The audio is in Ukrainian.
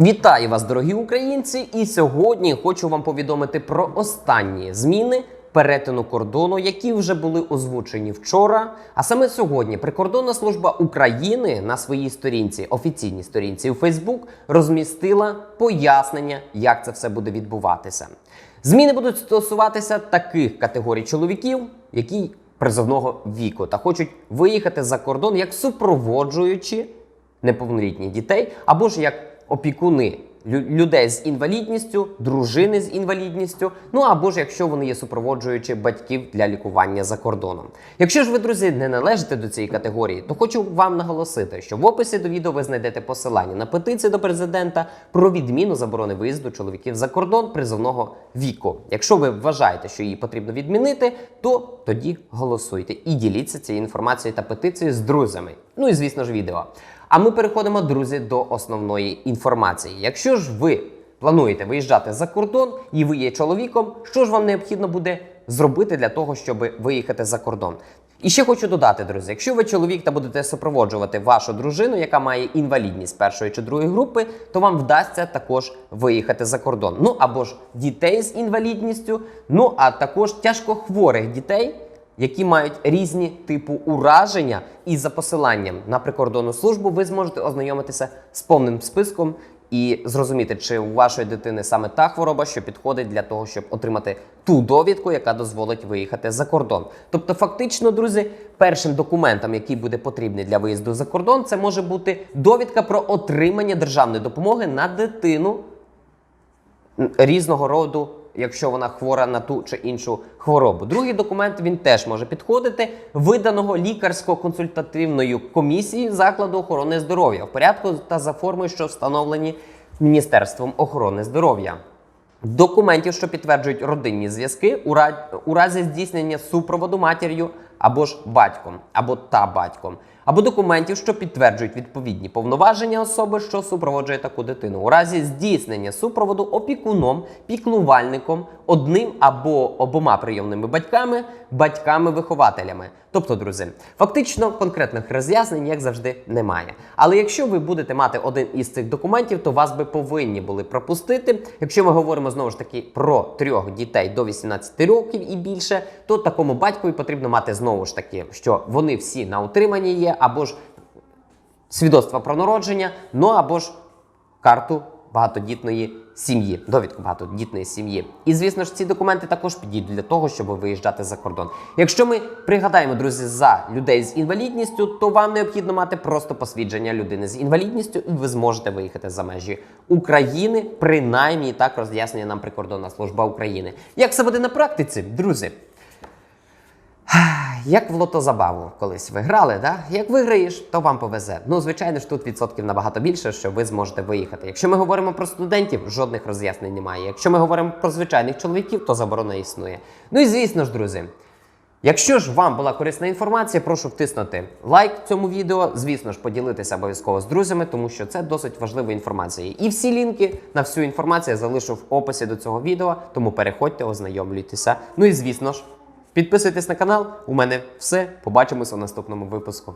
Вітаю вас, дорогі українці! І сьогодні хочу вам повідомити про останні зміни перетину кордону, які вже були озвучені вчора. А саме сьогодні Прикордонна служба України на своїй сторінці, офіційній сторінці у Фейсбук, розмістила пояснення, як це все буде відбуватися. Зміни будуть стосуватися таких категорій чоловіків, які призовного віку та хочуть виїхати за кордон як супроводжуючі неповнолітніх дітей, або ж як опікуни людей з інвалідністю, дружини з інвалідністю, ну або ж якщо вони є супроводжуючи батьків для лікування за кордоном. Якщо ж ви, друзі, не належите до цієї категорії, то хочу вам наголосити, що в описі до відео ви знайдете посилання на петицію до президента про відміну заборони виїзду чоловіків за кордон призовного віку. Якщо ви вважаєте, що її потрібно відмінити, то тоді голосуйте і діліться цією інформацією та петицією з друзями. Ну і звісно ж відео. А ми переходимо, друзі, до основної інформації. Якщо ж ви плануєте виїжджати за кордон і ви є чоловіком, що ж вам необхідно буде зробити для того, щоб виїхати за кордон? І ще хочу додати, друзі, якщо ви чоловік та будете супроводжувати вашу дружину, яка має інвалідність першої чи другої групи, то вам вдасться також виїхати за кордон. Ну або ж дітей з інвалідністю, ну а також тяжкохворих дітей, які мають різні типу ураження, і за посиланням на прикордонну службу ви зможете ознайомитися з повним списком і зрозуміти, чи у вашої дитини саме та хвороба, що підходить для того, щоб отримати ту довідку, яка дозволить виїхати за кордон. Тобто, фактично, друзі, першим документом, який буде потрібний для виїзду за кордон, це може бути довідка про отримання державної допомоги на дитину різного роду, якщо вона хвора на ту чи іншу хворобу. Другий документ він теж може підходити виданого лікарсько-консультативною комісією закладу охорони здоров'я в порядку та за формою, що встановлені Міністерством охорони здоров'я. Документів, що підтверджують родинні зв'язки у, ра... у разі здійснення супроводу матір'ю або ж батьком, або та батьком, або документів, що підтверджують відповідні повноваження особи, що супроводжує таку дитину, у разі здійснення супроводу опікуном, піклувальником, одним або обома прийомними батьками, батьками-вихователями. Тобто, друзі, фактично конкретних роз'яснень, як завжди, немає. Але якщо ви будете мати один із цих документів, то вас би повинні були пропустити. Якщо ми говоримо знову ж таки про трьох дітей до 18 років і більше, то такому батькові потрібно мати знову ж таки, що вони всі на утриманні є, або ж свідоцтва про народження, ну або ж карту багатодітної сім'ї, довідку багатодітної сім'ї. І звісно ж, ці документи також підійдуть для того, щоб виїжджати за кордон. Якщо ми пригадаємо, друзі, за людей з інвалідністю, то вам необхідно мати просто посвідчення людини з інвалідністю, і ви зможете виїхати за межі України, принаймні так роз'яснює нам прикордонна служба України. Як це буде на практиці, друзі? Як в лотозабаву колись ви грали, да? як виграєш, то вам повезе. Ну, звичайно ж, тут відсотків набагато більше, що ви зможете виїхати. Якщо ми говоримо про студентів, жодних роз'яснень немає. Якщо ми говоримо про звичайних чоловіків, то заборона існує. Ну і звісно ж, друзі. Якщо ж вам була корисна інформація, прошу втиснути лайк цьому відео. Звісно ж, поділитися обов'язково з друзями, тому що це досить важлива інформація. І всі лінки на всю інформацію я залишу в описі до цього відео, тому переходьте, ознайомлюйтеся. Ну і звісно ж, підписуйтесь на канал. У мене все. Побачимося у наступному випуску.